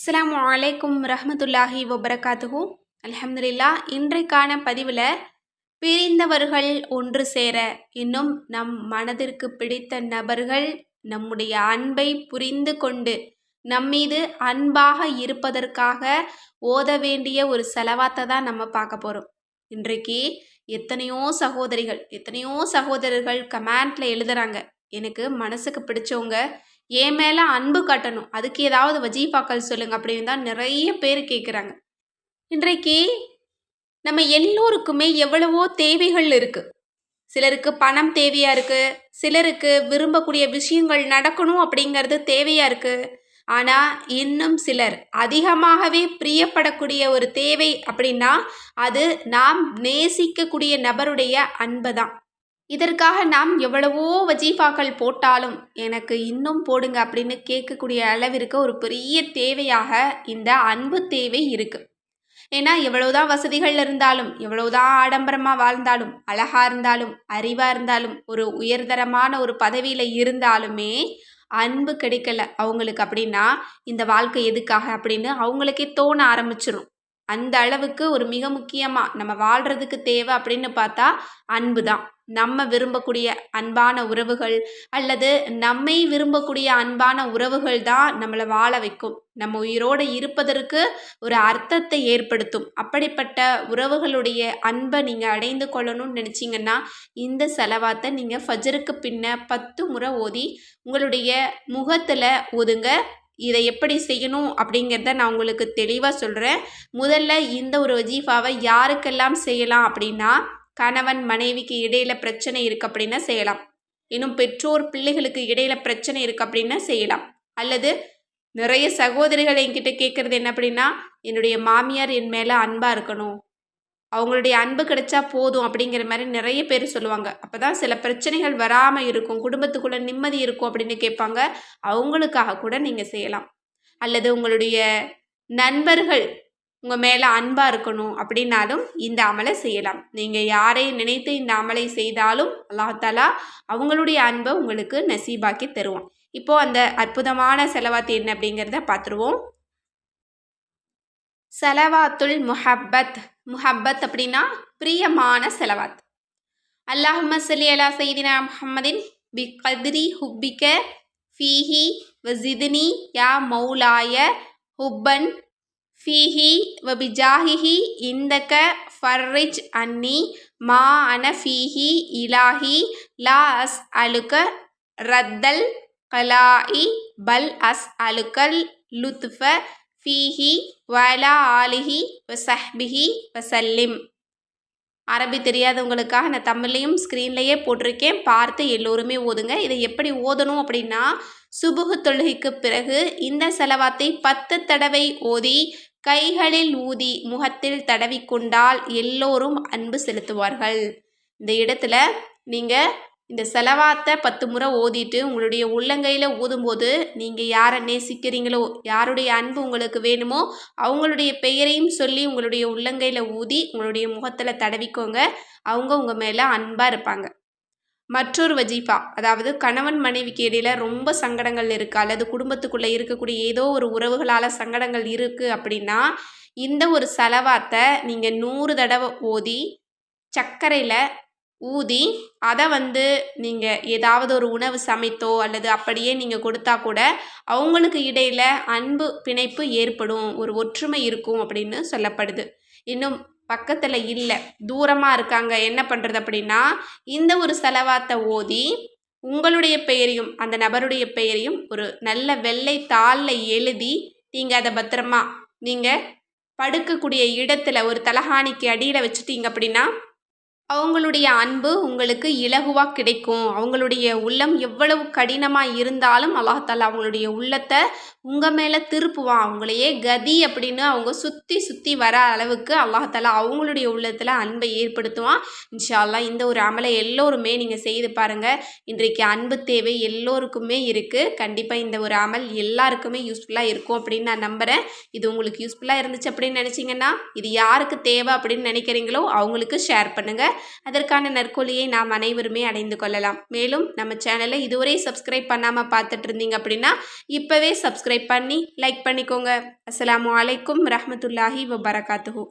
அஸ்லாம் அலைக்கும் ரஹமத்துல்லாஹி வபரகாத்துகு அலமதுல்லா இன்றைக்கான பதிவில் பிரிந்தவர்கள் ஒன்று சேர இன்னும் நம் மனதிற்கு பிடித்த நபர்கள் நம்முடைய அன்பை புரிந்து கொண்டு நம்மீது அன்பாக இருப்பதற்காக ஓத வேண்டிய ஒரு செலவாத்தை தான் நம்ம பார்க்க போகிறோம் இன்றைக்கு எத்தனையோ சகோதரிகள் எத்தனையோ சகோதரர்கள் கமெண்ட்ல எழுதுறாங்க. எனக்கு மனசுக்கு பிடிச்சவங்க என் மேலே அன்பு காட்டணும். அதுக்கு ஏதாவது வஜீஃபாக்கள் சொல்லுங்க அப்படின்னு தான் நிறைய பேர் கேட்குறாங்க இன்றைக்கு நம்ம எல்லோருக்குமே எவ்வளவோ தேவைகள் இருக்குது சிலருக்கு பணம் தேவையாக இருக்குது சிலருக்கு விரும்பக்கூடிய விஷயங்கள் நடக்கணும் அப்படிங்கிறது தேவையாக இருக்குது ஆனால் இன்னும் சிலர் அதிகமாகவே பிரியப்படக்கூடிய ஒரு தேவை அப்படின்னா அது நாம் நேசிக்கக்கூடிய நபருடைய அன்பு தான். இதற்காக நாம் எவ்வளவோ வஜீஃபாக்கள் போட்டாலும் எனக்கு இன்னும் போடுங்க அப்படின்னு கேட்கக்கூடிய அளவிற்கு ஒரு பெரிய தேவையாக இந்த அன்பு தேவை இருக்குது ஏன்னா எவ்வளவுதான் வசதிகள் இருந்தாலும் எவ்வளவுதான் ஆடம்பரமாக வாழ்ந்தாலும் அழகாக இருந்தாலும் அறிவாக இருந்தாலும் ஒரு உயர்தரமான ஒரு பதவியில் இருந்தாலுமே அன்பு கிடைக்கல அவங்களுக்கு அப்படின்னா இந்த வாழ்க்கை எதுக்காக அப்படின்னு அவங்களுக்கே தோண ஆரம்பிச்சிடும் அந்த அளவுக்கு ஒரு மிக முக்கியமாக நம்ம வாழ்கிறதுக்கு தேவை அப்படின்னு பார்த்தா அன்பு தான் நம்ம விரும்பக்கூடிய அன்பான உறவுகள் அல்லது நம்மை விரும்பக்கூடிய அன்பான உறவுகள் தான் நம்மளை வாழ வைக்கும். நம்ம உயிரோடு இருப்பதற்கு ஒரு அர்த்தத்தை ஏற்படுத்தும். அப்படிப்பட்ட உறவுகளுடைய அன்பை நீங்கள் அடைந்து கொள்ளணும்னு நினச்சிங்கன்னா இந்த செலவாத்தை நீங்கள் ஃபஜருக்கு பின்ன பத்து முறை ஓதி உங்களுடைய முகத்தில் ஒதுங்க இதை எப்படி செய்யணும் அப்படிங்கிறத நான் உங்களுக்கு தெளிவாக சொல்கிறேன் முதல்ல இந்த ஒரு வஜீஃபாவை யாருக்கெல்லாம் செய்யலாம் அப்படின்னா கணவன் மனைவிக்கு இடையில பிரச்சனை இருக்குது அப்படின்னா செய்யலாம். இன்னும் பெற்றோர் பிள்ளைகளுக்கு இடையில பிரச்சனை இருக்குது அப்படின்னா செய்யலாம். அல்லது நிறைய சகோதரிகள் என்கிட்ட கேட்குறது என்ன அப்படின்னா என்னுடைய மாமியார் என் மேலே அன்பாக இருக்கணும். அவங்களுடைய அன்பு கிடைச்சா போதும் அப்படிங்கிற மாதிரி நிறைய பேர் சொல்லுவாங்க. அப்போ தான் சில பிரச்சனைகள் வராமல் இருக்கும் குடும்பத்துக்குள்ளே நிம்மதி இருக்கும் அப்படின்னு கேட்பாங்க. அவங்களுக்காக கூட நீங்கள் செய்யலாம். அல்லது உங்களுடைய நண்பர்கள் உங்கள் மேலே அன்பாக இருக்கணும் அப்படின்னாலும் இந்த அமலை செய்யலாம். நீங்கள் யாரை நினைத்து இந்த அமலை செய்தாலும் அல்லாஹாலா அவங்களுடைய அன்பை உங்களுக்கு நசீபாக்கி தருவோம் இப்போது அந்த அற்புதமான செலவாத்து என்ன அப்படிங்கிறத பார்த்துருவோம். செலவாத்துல் முஹப்பத். முஹப்பத் அப்படின்னா பிரியமான செலவாத். அல்லாஹும சலி அலா சைதினா முஹம்மதின் பி கதிரி ஹுப்பிக்க ஃபீஹி வசிதினி யா மௌலாய ஹுப்பன் ஃபீஹி வபிஜாஹிஹி இந்தக ஃபர்ரிஜ் அன்னி மா அன ஃபீஹி இலாஹி லா அஸ் அலுக்க ரத்தல் கலாஇ பல் அஸ் அலுக்கல் லுத்ஃப ஃபீஹி வலா ஆலிஹி வசஹ்பிஹி வசல்லிம் அரபி தெரியாதவங்களுக்காக நான் தமிழ்லையும் ஸ்க்ரீன்லேயே போட்டிருக்கேன். பார்த்து எல்லோருமே ஓதுங்க. இதை எப்படி ஓதணும் அப்படின்னா சுபுகு தொழுகைக்கு பிறகு இந்த செலவாத்தை பத்து தடவை ஓதி கைகளில் ஊதி முகத்தில் தடவி கொண்டால் எல்லோரும் அன்பு செலுத்துவார்கள். இந்த இடத்துல நீங்கள் இந்த செலவாத்தை பத்து முறை ஓதிட்டு உங்களுடைய உள்ளங்கையில் ஊதும்போது நீங்கள் யாரை நேசிக்கிறீங்களோ யாருடைய அன்பு உங்களுக்கு வேணுமோ அவங்களுடைய பெயரையும் சொல்லி உங்களுடைய உள்ளங்கையில் ஊதி உங்களுடைய முகத்தில் தடவிக்கோங்க. அவங்க உங்கள் மேலே அன்பாக இருப்பாங்க. மற்றொரு வஜீஃபா அதாவது கணவன் மனைவிக்கு இடையில் ரொம்ப சங்கடங்கள் இருக்குது அல்லது குடும்பத்துக்குள்ளே இருக்கக்கூடிய ஏதோ ஒரு உறவுகளால் சங்கடங்கள் இருக்குது அப்படின்னா இந்த ஒரு செலவாத்தை நீங்கள் நூறு தடவை ஓதி சர்க்கரையில் ஊதி அதை வந்து நீங்கள் ஏதாவது ஒரு உணவு சமைத்தோ அல்லது அப்படியே நீங்கள் கொடுத்தா கூட அவங்களுக்கு இடையில் அன்பு பிணைப்பு ஏற்படும். ஒரு ஒற்றுமை இருக்கும் அப்படின்னு சொல்லப்படுது. இன்னும் பக்கத்தில் இல்லை. தூரமாக இருக்காங்க. என்ன பண்ணுறது அப்படின்னா இந்த ஒரு செலவாத்தை ஓதி உங்களுடைய பெயரையும் அந்த நபருடைய பெயரையும் ஒரு நல்ல வெள்ளை தாளில் எழுதி நீங்கள் அதை பத்திரமா நீங்கள் படுக்கக்கூடிய இடத்துல ஒரு தலகாணிக்கு அடியில் வச்சுட்டீங்க அப்படின்னா அவங்களுடைய அன்பு உங்களுக்கு இலகுவாக கிடைக்கும். அவங்களுடைய உள்ளம் எவ்வளவு கடினமாக இருந்தாலும் அல்லாஹால அவங்களுடைய உள்ளத்தை உங்கள் மேலே திருப்புவான். அவங்களையே கதி அப்படின்னு அவங்க சுற்றி சுற்றி வர அளவுக்கு அல்லாஹால அவங்களுடைய உள்ளத்தில் அன்பை ஏற்படுத்துவான். இன்ஷால்லா இந்த ஒரு அமலை எல்லோருமே நீங்கள் செய்து பாருங்கள் இன்றைக்கு அன்பு தேவை எல்லோருக்குமே இருக்குது கண்டிப்பாக இந்த ஒரு அமல் எல்லாருக்குமே யூஸ்ஃபுல்லாக இருக்கும் அப்படின்னு நான் நம்புகிறேன் இது உங்களுக்கு யூஸ்ஃபுல்லாக இருந்துச்சு அப்படின்னு நினச்சிங்கன்னா இது யாருக்கு தேவை அப்படின்னு நினைக்கிறீங்களோ அவங்களுக்கு ஷேர் பண்ணுங்கள் அதற்கான நற்கொலியை நாம் அனைவருமே அடைந்து கொள்ளலாம். மேலும் நம்ம சேனலை இதுவரை சப்ஸ்கிரைப் பண்ணாமல் பார்த்துட்டு இருந்தீங்க அப்படின்னா இப்போவே சப்ஸ்கிரைப் பண்ணி லைக் பண்ணிக்கோங்க. அஸ்லாம் அலைக்கும் ரஹமத்துல்லாஹி வபரகாத்துஹூ.